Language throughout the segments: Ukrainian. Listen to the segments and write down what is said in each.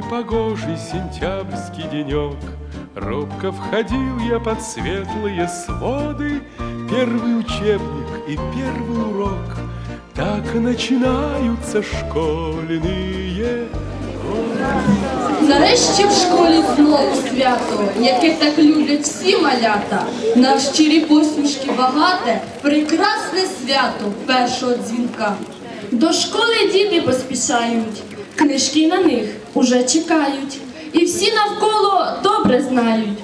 Первый погожий сентябрьский денек Робко входил я под светлые своды Первый учебник и первый урок Так начинаются школьные Нарешті в школі знову свято, яке так люблять всі малята. На щирі посмішки багате, прекрасне свято першого дзвінка. До школи діти поспішають, книжки на них уже чекають, і всі навколо добре знають,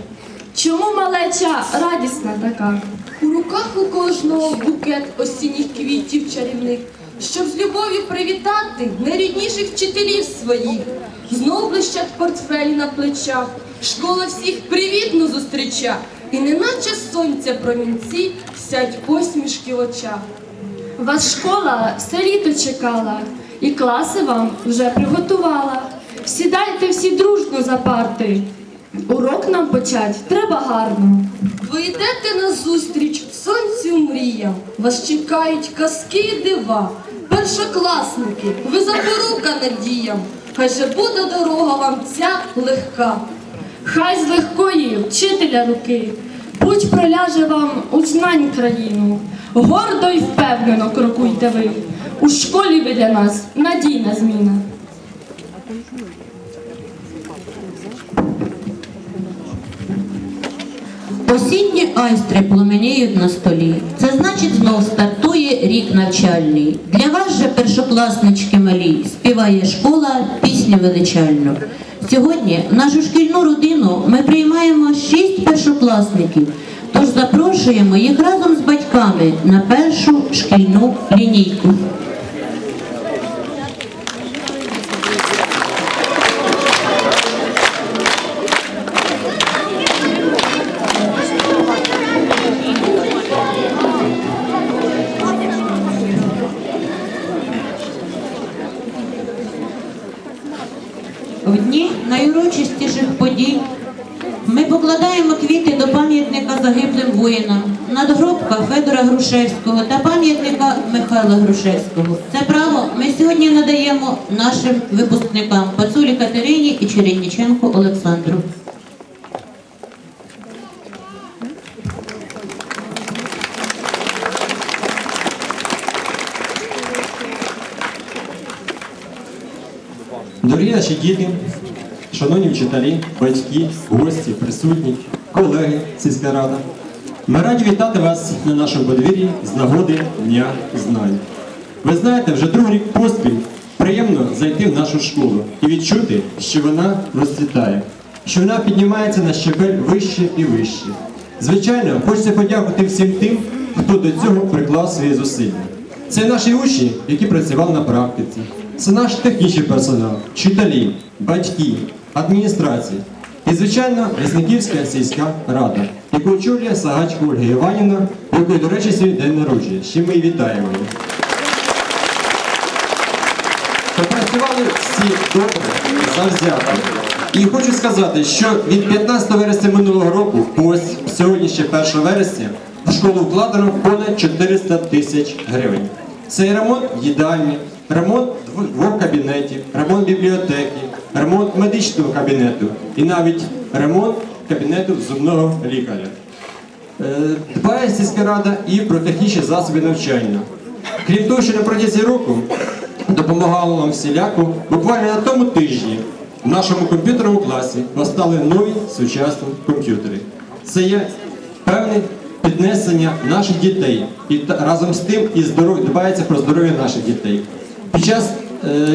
чому малеча радісна така. У руках у кожного букет осінніх квітів чарівних, щоб з любов'ю привітати найрідніших вчителів своїх. Знов блищать портфелі на плечах, школа всіх привітно зустріча, і неначе сонця промінці сядь посмішки в очах. Вас школа все літо чекала, і класи вам вже приготувала. Сідайте всі дружно за парти. Урок нам почать треба гарно. Ви йдете назустріч сонцю мріям, вас чекають казки і дива. Першокласники, ви запорука надіям, хай же буде дорога вам ця легка. Хай з легкої вчителя руки, путь проляже вам у знань країну. Гордо й впевнено крокуйте ви. У школі ви для нас надійна зміна. Осінні айстри пламеніють на столі. Це значить знов стартує рік навчальний. Для вас же, першокласнички малі, співає школа пісню величальну. Сьогодні в нашу шкільну родину ми приймаємо шість першокласників. Тож запрошуємо їх разом з батьками на першу шкільну лінійку. Грушевського та пам'ятника Михайла Грушевського. Це право ми сьогодні надаємо нашим випускникам Пацулі Катерині і Чередніченку Олександру. Дорогі наші діти, шановні вчителі, батьки, гості, присутні, колеги сільська рада. Ми раді вітати вас на нашому подвір'ї з нагоди Дня знань. Ви знаєте, вже другий рік поспіль приємно зайти в нашу школу і відчути, що вона розцвітає, що вона піднімається на щебель вище і вище. Звичайно, хочеться подякувати всім тим, хто до цього приклав свої зусилля. Це наші учні, які працювали на практиці. Це наш технічний персонал, вчителі, батьки, адміністрація. І, звичайно, Лісниківська сільська рада, яку очолює Сагачко Ольга Іванівна, якої, до речі, сьогодні день народження. Чим ми її вітаємо. Попрацювали всі добре, завзято. І хочу сказати, що від 15 вересня минулого року ось сьогодні ще 1 вересня в школу вкладено понад 400 тисяч гривень. Це і ремонт їдальні, ремонт двох кабінетів, ремонт бібліотеки, ремонт медичного кабінету і навіть ремонт кабінету зубного лікаря. Е, Дбає сільська рада і про технічні засоби навчання. Крім того, що на протязі року допомагало нам всіляко, буквально на тому тижні в нашому комп'ютерному класі постали нові сучасні комп'ютери. Це є певне піднесення наших дітей і разом з тим і здоров... дбається про здоров'я наших дітей. Під час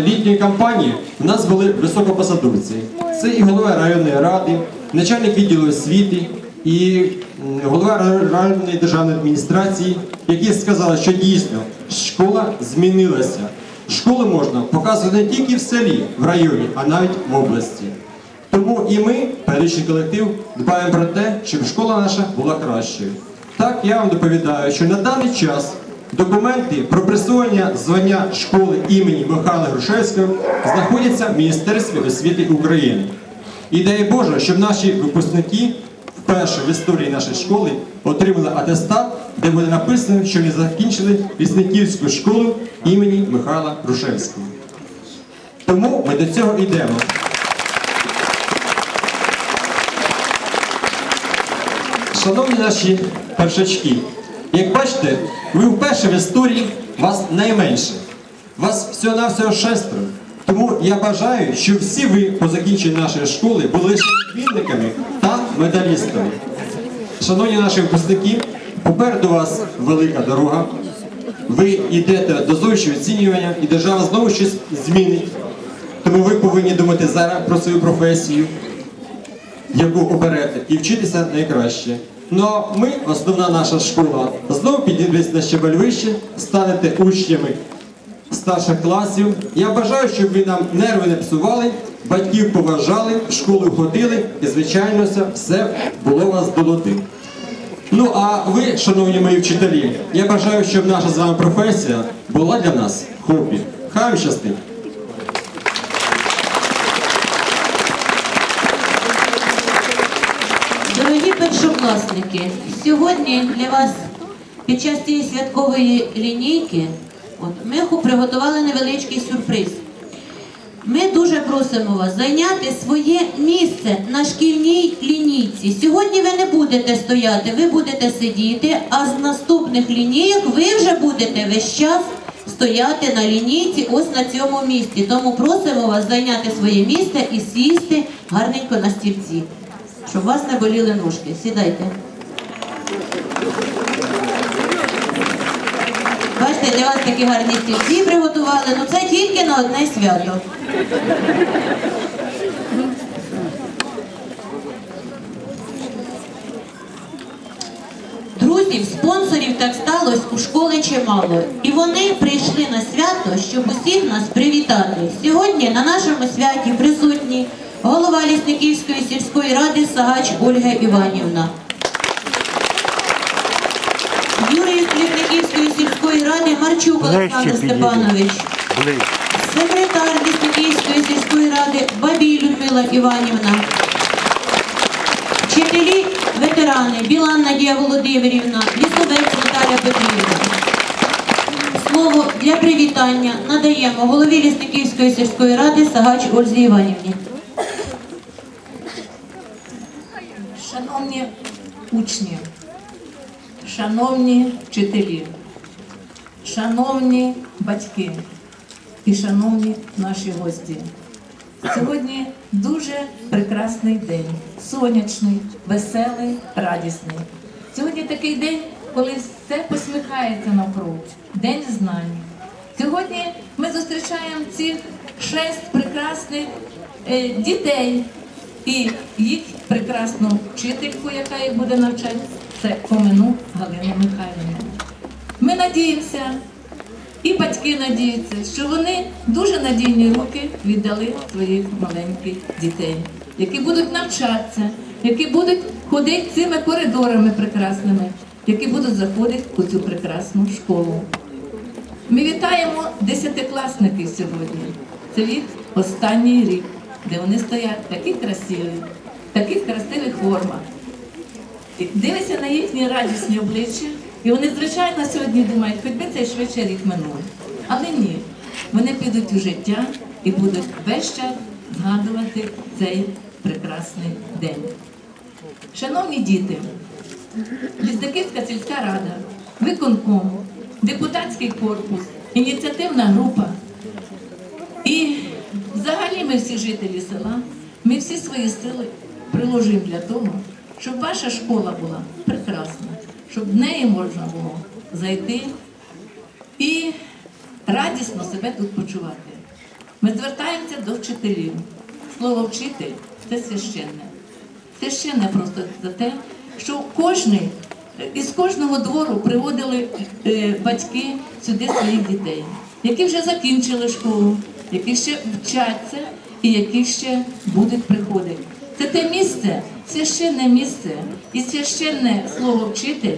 літньої кампанії у нас були високопосадовці. Це і голова районної ради, начальник відділу освіти, і голова ра- районної державної адміністрації, які сказали, що дійсно школа змінилася. Школу можна показувати не тільки в селі, в районі, а навіть в області. Тому і ми, педагогічний колектив, дбаємо про те, щоб школа наша була кращою. Так, я вам доповідаю, що на даний час документи про присвоєння звання школи імені Михайла Грушевського знаходяться в Міністерстві освіти України. І дай Боже, щоб наші випускники вперше в історії нашої школи отримали атестат, де буде написано, що вони закінчили лісниківську школу імені Михайла Грушевського. Тому ми до цього йдемо. Шановні наші першачки, як бачите, ви вперше в історії вас найменше. Вас всього-навсього шестеро. Тому я бажаю, щоб всі ви по закінченні нашої школи були відмінниками та медалістами. Шановні наші випускники, попереду вас велика дорога. Ви йдете до зовнішнього оцінювання, і держава знову щось змінить. Тому ви повинні думати зараз про свою професію, яку оберете, і вчитися найкраще. Ну ми, основна наша школа, знову підійдемось на щебель вище, станете учнями старших класів. Я бажаю, щоб ви нам нерви не псували, батьків поважали, в школу ходили і, звичайно, все було у вас до лади. Ну а ви, шановні мої вчителі, я бажаю, щоб наша з вами професія була для нас хобі. Хай щастить! Дорогі першокласники, сьогодні для вас під час цієї святкової лінійки от, ми приготували невеличкий сюрприз. Ми дуже просимо вас зайняти своє місце на шкільній лінійці. Сьогодні ви не будете стояти, ви будете сидіти, а з наступних лінійок ви вже будете весь час стояти на лінійці ось на цьому місці. Тому просимо вас зайняти своє місце і сісти гарненько на стільці, щоб вас не боліли ножки. Сідайте. Бачите, для вас такі гарні стільці приготували. Ну це тільки на одне свято. Друзів, спонсорів так сталося у школи чимало. І вони прийшли на свято, щоб усіх нас привітати. Сьогодні на нашому святі присутні голова Лісниківської сільської ради Сагач Ольга Іванівна. Юрій Лісниківської сільської ради Марчук Олександр Степанович. Секретар Лісниківської сільської ради Бабій Людмила Іванівна. Вчителі, ветерани Білан Надія Володимирівна, Лісовець Наталя Петрівна. Слово для привітання надаємо голові Лісниківської сільської ради Сагач Ользі Іванівні. Шановні учні, шановні вчителі, шановні батьки і шановні наші гості. Сьогодні дуже прекрасний день, сонячний, веселий, радісний. Сьогодні такий день, коли все посміхається навкруг, день знань. Сьогодні ми зустрічаємо цих шесть прекрасних е, дітей і їх прекрасну вчительку, яка їх буде навчати, це Комину Галина Михайлівна. Ми надіємося, і батьки надіються, що вони дуже надійні руки віддали своїх маленьких дітей, які будуть навчатися, які будуть ходити цими коридорами прекрасними, які будуть заходити у цю прекрасну школу. Ми вітаємо десятикласників сьогодні. Це їх останній рік, де вони стоять такі красиві, в таких красивих формах. І Дивишся на їхні радісні обличчя, і вони, звичайно, сьогодні думають, хоч би цей швидше рік минув. Але ні, вони підуть у життя і будуть весь час згадувати цей прекрасний день. Шановні діти, Лісниківська сільська рада, виконком, депутатський корпус, ініціативна група. І взагалі ми всі жителі села, ми всі свої сили приложимо для того, щоб ваша школа була прекрасна, щоб в неї можна було зайти і радісно себе тут почувати. Ми звертаємося до вчителів. Слово вчитель це священне. Священне просто за те, що кожний, із кожного двору приводили е, батьки сюди своїх дітей, які вже закінчили школу, які ще вчаться і які ще будуть приходити. Це те місце, священне місце і священне слово вчитель,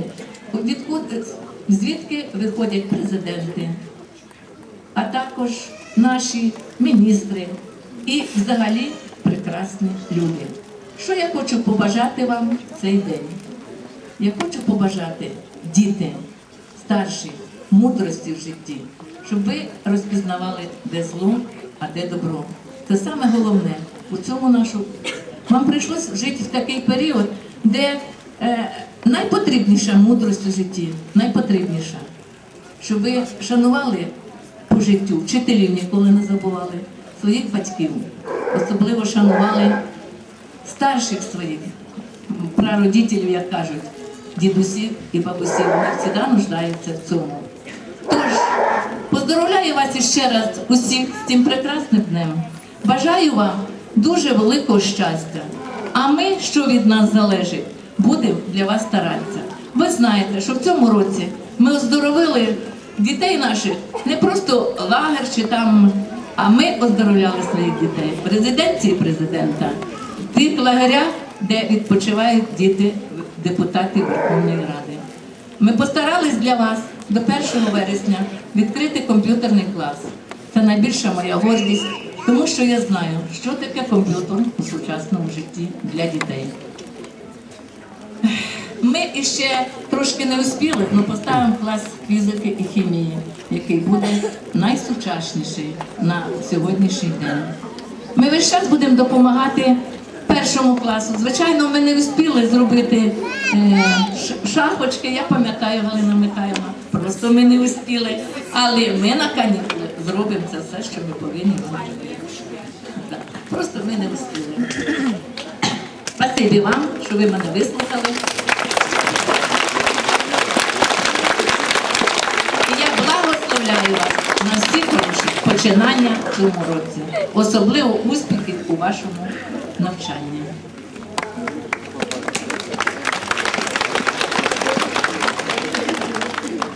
звідки виходять президенти, а також наші міністри і взагалі прекрасні люди. Що я хочу побажати вам цей день? Я хочу побажати діти, старші, мудрості в житті, щоб ви розпізнавали, де зло, а де добро. Це саме головне у цьому нашу. Вам прийшлось жити в такий період, де е, найпотрібніша мудрість у житті, найпотрібніша, щоб ви шанували по життю, вчителів ніколи не забували, своїх батьків, особливо шанували старших своїх прародителів, як кажуть, дідусів і бабусів, вони завжди нуждаються в цьому. Поздоровляю вас іще раз усіх з цим прекрасним днем. Бажаю вам дуже великого щастя. А ми, що від нас залежить, будемо для вас старатися. Ви знаєте, що в цьому році ми оздоровили дітей наших не просто лагер чи там, а ми оздоровляли своїх дітей в резиденції президента, тих лагерях, де відпочивають діти депутатів Верховної Ради. Ми постарались для вас до 1 вересня відкрити комп'ютерний клас. Це найбільша моя гордість, тому що я знаю, що таке комп'ютер у сучасному житті для дітей. Ми іще трошки не успіли, але поставимо клас фізики і хімії, який буде найсучасніший на сьогоднішній день. Ми весь час будемо допомагати першому класу. Звичайно, ми не успіли зробити е, ш- Я пам'ятаю Галина Михайловна. Просто ми не успіли. Але ми на канікули зробимо це все, що ми повинні вам робити. Просто ми не успіли. Спасибі вам, що ви мене вислухали. І я благословляю вас на всі починання в цьому році, особливо успіхів у вашому навчанні.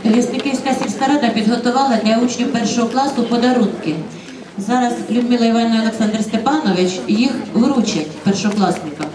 Лісниківська сільська рада підготувала для учнів першого класу подарунки. Зараз Людмила Івановна Олександр Степанович їх вручать першокласникам.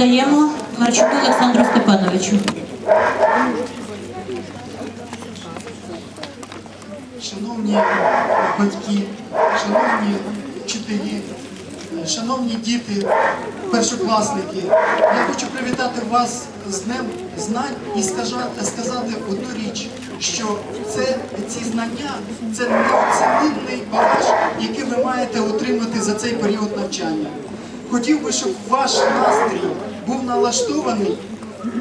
Надаємо Марчуку Олександру Степановичу. Шановні батьки, шановні вчителі, шановні діти, першокласники, я хочу привітати вас з Днем знань і сказати одну річ, що це ці знання це неоцінний багаж, який ви маєте отримати за цей період навчання. Хотів би, щоб ваш настрій був налаштований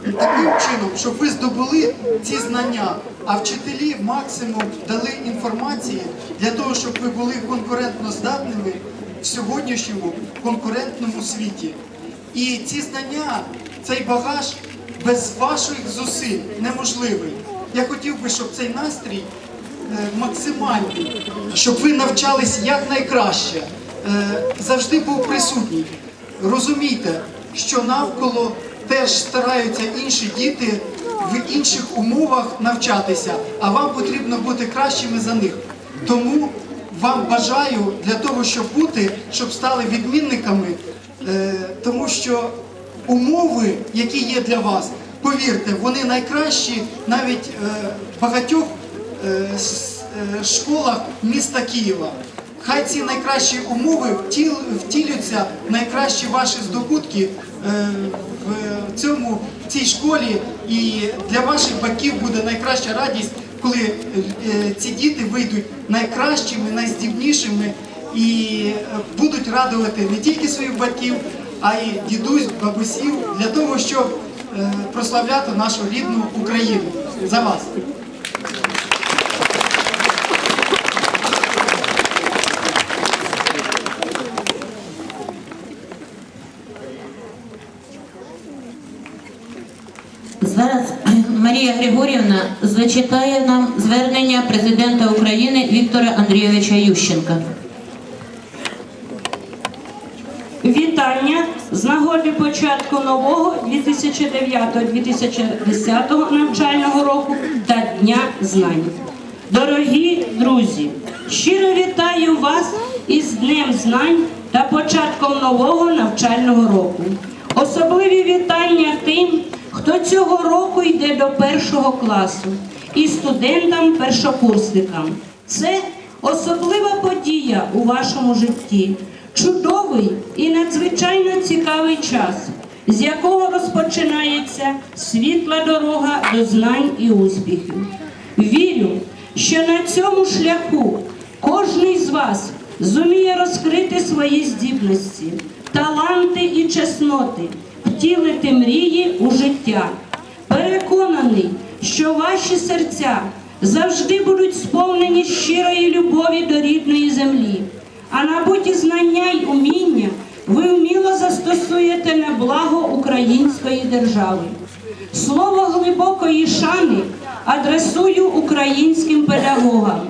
таким чином, щоб ви здобули ці знання, а вчителі максимум дали інформації для того, щоб ви були конкурентно здатними в сьогоднішньому конкурентному світі. І ці знання, цей багаж без ваших зусиль неможливий. Я хотів би, щоб цей настрій е, максимальний, щоб ви навчались якнайкраще, е, завжди був присутній. Розумійте, що навколо теж стараються інші діти в інших умовах навчатися, а вам потрібно бути кращими за них. Тому вам бажаю для того, щоб бути, щоб стали відмінниками, е, тому що умови, які є для вас, повірте, вони найкращі навіть е, в багатьох е, школах міста Києва. Хай ці найкращі умови втіл, втілюються найкращі ваші здобутки в цьому в цій школі, і для ваших батьків буде найкраща радість, коли е, ці діти вийдуть найкращими, найздібнішими і е, будуть радувати не тільки своїх батьків, а й дідусь, бабусів для того, щоб е, прославляти нашу рідну Україну за вас. Зараз Марія Григорівна зачитає нам звернення президента України Віктора Андрійовича Ющенка. Вітання з нагоди початку нового 2009-2010 навчального року та Дня знань. Дорогі друзі, щиро вітаю вас із Днем знань та початком нового навчального року. Особливі вітання тим, хто цього року йде до першого класу, і студентам-першокурсникам. Це особлива подія у вашому житті, чудовий і надзвичайно цікавий час, з якого розпочинається світла дорога до знань і успіхів. Вірю, що на цьому шляху кожний з вас зуміє розкрити свої здібності, таланти і чесноти, втілити мрії у життя. Переконаний, що ваші серця завжди будуть сповнені щирої любові до рідної землі, а набуті знання й уміння ви вміло застосуєте на благо української держави. Слово глибокої шани адресую українським педагогам.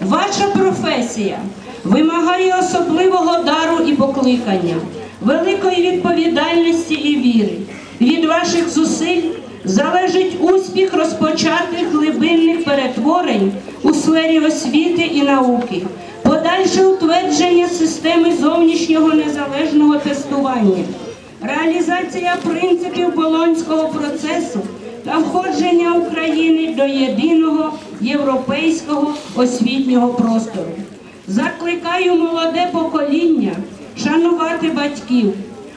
Ваша професія вимагає особливого дару і покликання, великої відповідальності і віри. Від ваших зусиль залежить успіх розпочатих глибинних перетворень у сфері освіти і науки, подальше утвердження системи зовнішнього незалежного тестування, реалізація принципів Болонського процесу та входження України до єдиного європейського освітнього простору. Закликаю молоде покоління шанувати батьків,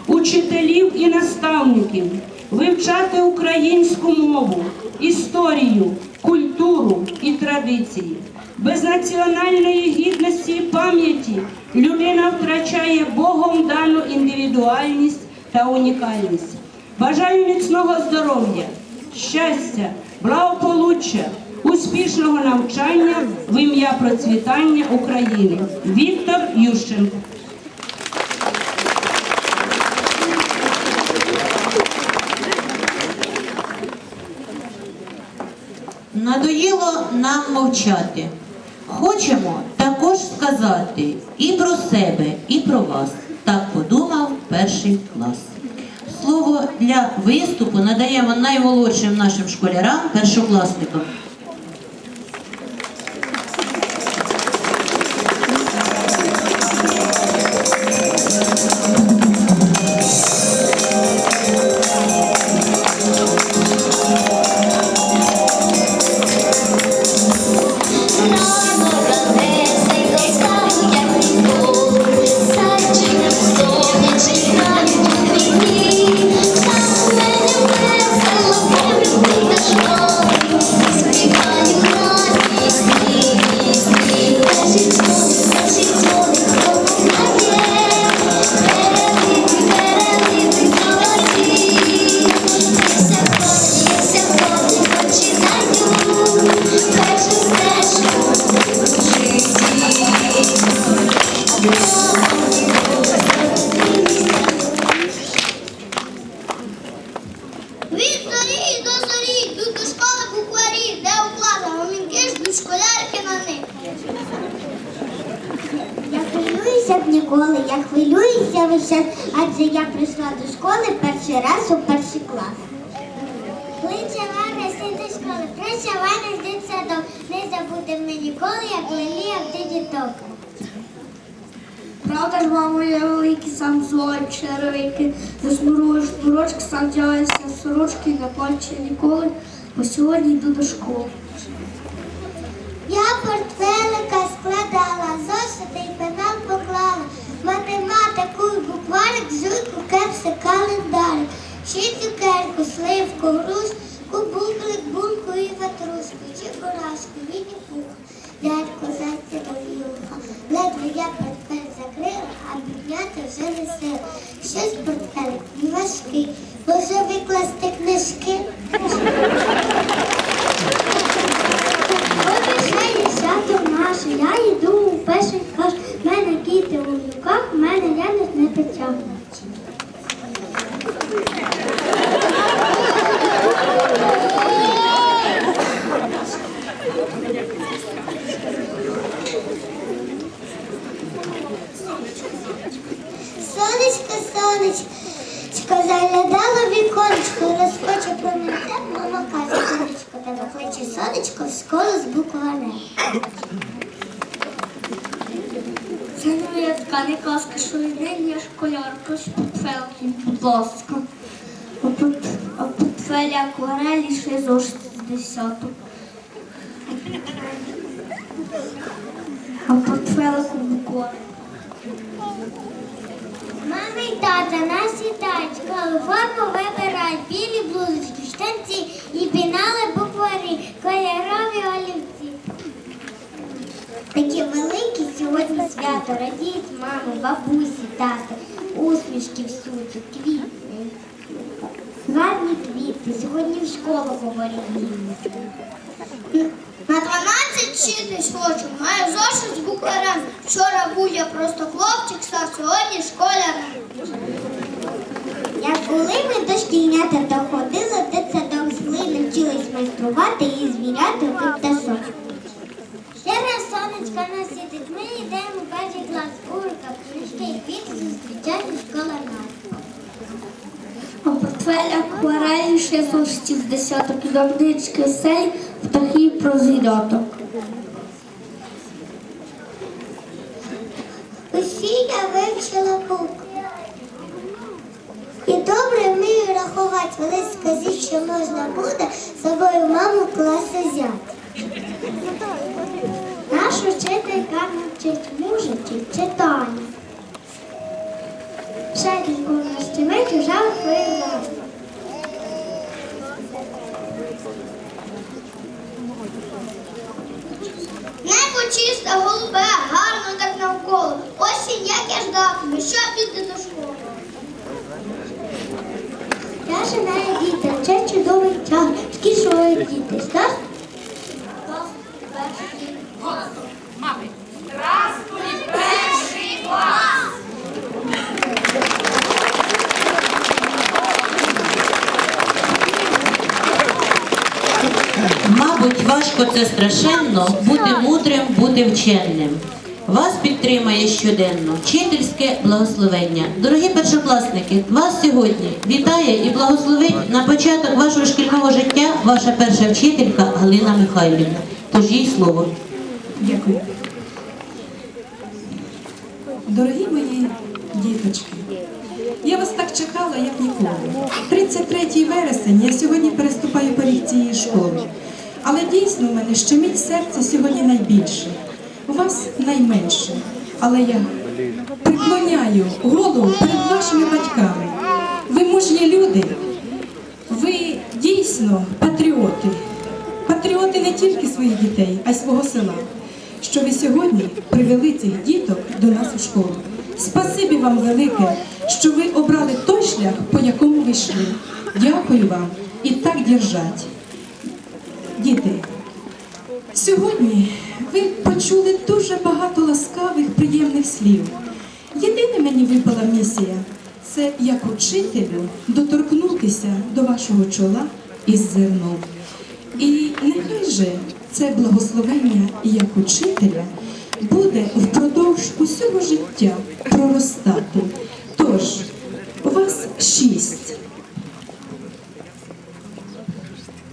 учителів і наставників, вивчати українську мову, історію, культуру і традиції. Без національної гідності і пам'яті людина втрачає Богом дану індивідуальність та унікальність. Бажаю міцного здоров'я, щастя, благополуччя, успішного навчання в ім'я процвітання України. Віктор Ющенко. Надоїло нам мовчати. Хочемо також сказати і про себе, і про вас. Так подумав перший клас. Слово для виступу надаємо наймолодшим нашим школярам, першокласникам. Я прийшла до школи перший раз у перший клас. Кличе Ваня син до школи, кличе Ваня з дитсадок. Не забудемо ми ніколи, як лелія в ти діток. Правда ж, мамо, я великий, сам злой, черевики, засмуруєш шнурочки, сам дягаєшся сорочки, не плаче ніколи, бо сьогодні йду до школи. Жуйку, кепси, календарик, ще цукерку, сливку, грушку, бублик, бунку і ватрушку, чебурашку, віні пух, дядько, зайця до вілка. Ледве я портфель закрила, а підняти вже не сила. Щось портфель не важкий, може викласти книжки. От і ще є свято наше, я йду у перший клас, в мене кіти у руках, в мене янець не потягне. Сонечко, сонечко, заглядало віконечко, розкоче промінце, мама каже, сонечко, тебе кличе сонечко в школу з буквами. Це не Ницька, не казка, що нині школярка з портфелки, будь ласка. А пort- А портфелі акварелі ще десяток. А портфелику буквально. Мама і тата нас вітають, школу форму вибирають, білі блузочки, штанці і пінали букварі, кольорові олівці. Такі великі сьогодні свято, радіють мами, бабусі, тато, усмішки всюди, квіти. Гарні квіти, сьогодні в школу говорять. На 12 вчитись хочу, маю зошит з букварем. Вчора був я просто хлопчик, став сьогодні школярем. Як були ми до шкільнята, то ходили в дитсадок з глини, майструвати і звіряти у пташок. Ще раз сонечко нас світить, ми йдемо в перший клас, урка, книжки, квіти зустрічати школа нас. А портфель акварелі ще зошитів з десяток і дорнички сей, птахи про я вивчила букви. І добре вмію рахувати, вони скажіть, що можна буде собою маму класи взяти. Наша вчителька навчить мужичі читання. Вчительку наш чужа впливає. Небо чисте, голубе, гарно так навколо. Осінь, як я ждатиму, що піде до школи. Я жена діти, це чудовий час. Скішої діти, скаж? Важко це страшенно бути мудрим, бути вченим. Вас підтримає щоденно вчительське благословення. Дорогі першокласники, вас сьогодні вітає і благословить на початок вашого шкільного життя ваша перша вчителька Галина Михайлівна. Тож їй слово. Дякую. Дорогі мої діточки, я вас так чекала, як ніколи. 33 вересень я сьогодні переступаю поріг цієї школи. Але дійсно в мене щемить серце сьогодні найбільше. У вас найменше. Але я преклоняю голову перед вашими батьками. Ви мужні люди, ви дійсно патріоти. Патріоти не тільки своїх дітей, а й свого села. Що ви сьогодні привели цих діток до нас у школу. Спасибі вам велике, що ви обрали той шлях, по якому ви йшли. Дякую вам і так держать. Діти, сьогодні ви почули дуже багато ласкавих, приємних слів. Єдине мені випала місія це як учителю доторкнутися до вашого чола із зерном. І нехай же це благословення як учителя буде впродовж усього життя проростати. Тож, у вас шість.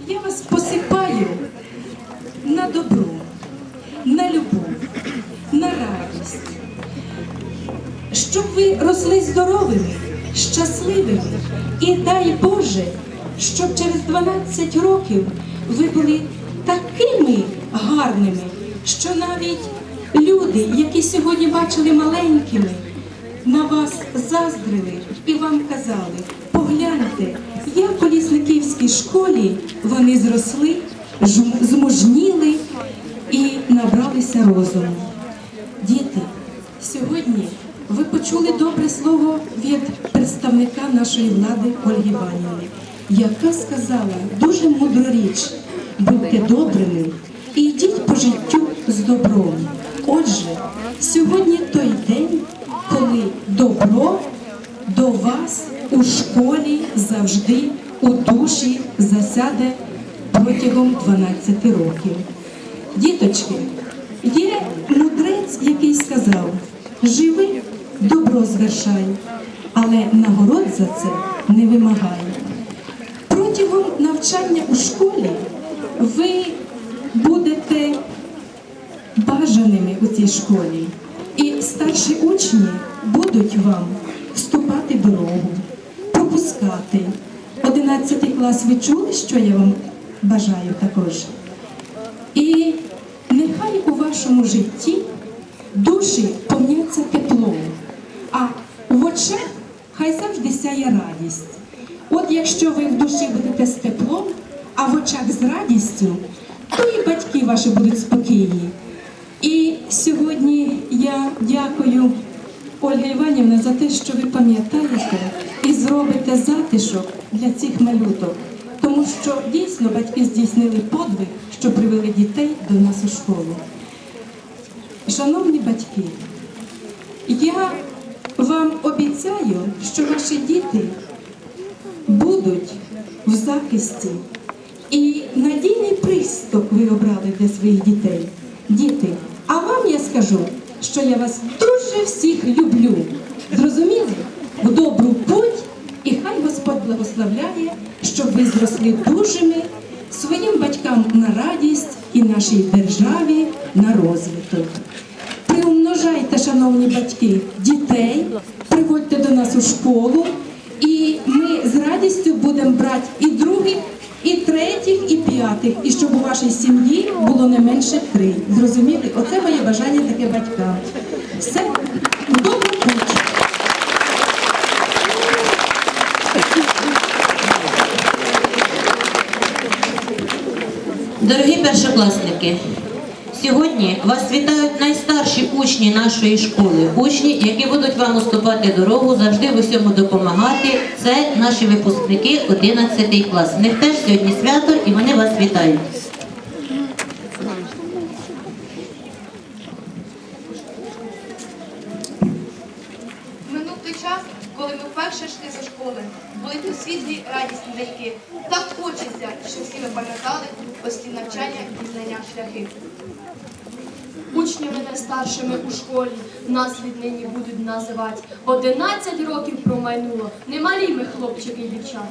Я вас посипаю на добро, на любов, на радість, щоб ви росли здоровими, щасливими. І дай Боже, щоб через 12 років ви були такими гарними, що навіть люди, які сьогодні бачили маленькими, на вас заздрили і вам казали, погляньте, як у лісниківській школі вони зросли, змужніли і набралися розуму. Діти, сьогодні ви почули добре слово від представника нашої влади Ольги Іванівни, яка сказала дуже мудру річ: будьте добрими і йдіть по життю з добром. Отже, сьогодні той день, коли добро до вас у школі завжди у душі засяде протягом 12 років. Діточки, є мудрець, який сказав: живи, добро звершай, але нагород за це не вимагай. Протягом навчання у школі ви будете бажаними у цій школі. І старші учні будуть вам вступати дорогу, пропускати. Одинадцятий клас ви чули, що я вам бажаю також. І нехай у вашому житті душі повняться теплом, а в очах хай завжди сяє радість. От якщо ви в душі будете з теплом, а в очах з радістю, то і батьки ваші будуть спокійні. І сьогодні я дякую Ольга Іванівна за те, що ви пам'ятаєте і зробите затишок для цих малюток. Тому що дійсно батьки здійснили подвиг, що привели дітей до нас у школу. Шановні батьки, я вам обіцяю, що ваші діти будуть в захисті. І надійний приступ ви обрали для своїх дітей. Діти, а вам я скажу, що я вас дуже всіх люблю. Зрозуміли? В добру путь, і хай Господь благословляє, щоб ви зросли дужими своїм батькам на радість і нашій державі на розвиток. Приумножайте, шановні батьки, дітей, приходьте до нас у школу, і ми з радістю будемо брати і других, і третіх, і п'ятих, і щоб у вашій сім'ї було не менше три. Зрозуміли? Оце моє бажання таке батька. Все, добре. Дорогі першокласники, сьогодні вас вітають найстарші учні нашої школи, учні, які будуть вам уступати дорогу, завжди в усьому допомагати. Це наші випускники 11 клас. В них теж сьогодні свято і вони вас вітають. Минув той час, коли ми вперше йшли зі школи, були ті світлі радісні деньки. Так хочеться, щоб всі ми пам'ятали ось ці навчання і знання шляхи. Учнями найстаршими у школі нас віднині будуть називати. Одинадцять років промайнуло, немалі ми хлопчики і дівчата.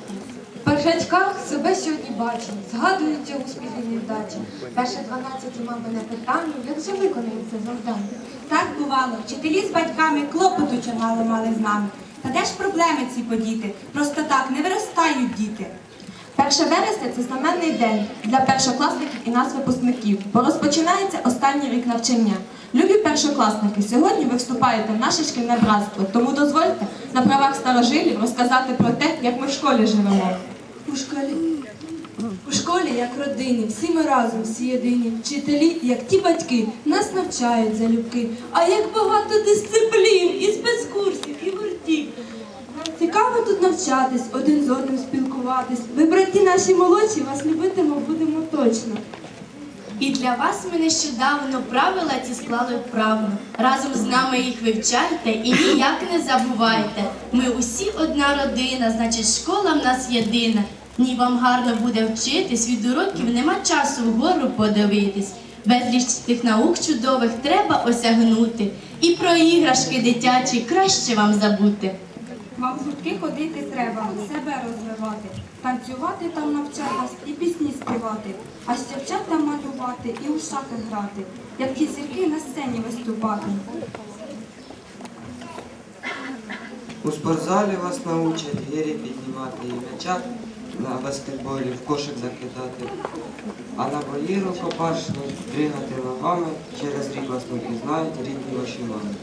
В першачках себе сьогодні бачимо, згадують цього успіхи невдачі. Перше 12 мав мене питання, як же виконається завдання. Так бувало, вчителі з батьками клопоту чимало мали з нами. Та де ж проблеми ці подіти? Просто так не виростають діти. 1 вересня це знаменний день для першокласників і нас випускників, бо розпочинається останній рік навчання. Любі першокласники, сьогодні ви вступаєте в наше шкільне братство, тому дозвольте на правах старожилів розказати про те, як ми в школі живемо. У школі, у школі як родині, всі ми разом, всі єдині. Вчителі, як ті батьки, нас навчають залюбки. А як багато дисциплін, і спецкурсів, і гуртів. Цікаво тут навчатись, один з одним спілкуватись. Ви, брати наші молодші, вас любитимо будемо точно. І для вас ми нещодавно правила ці склали вправно. Разом з нами їх вивчайте і ніяк не забувайте. Ми усі одна родина, значить школа в нас єдина. Ні, вам гарно буде вчитись, від уроків нема часу вгору подивитись. Безліч тих наук чудових треба осягнути. І про іграшки дитячі краще вам забути. Вам гуртки ходити треба, себе розвивати, танцювати там навчатись і пісні співати, а ще вчати малювати і у шахи грати, як ті зірки на сцені виступати. У спортзалі вас научать гирі піднімати і м'яча на баскетболі в кошик закидати. А на бої рукопашні дригати ногами, через рік вас не пізнають рідні ваші мами.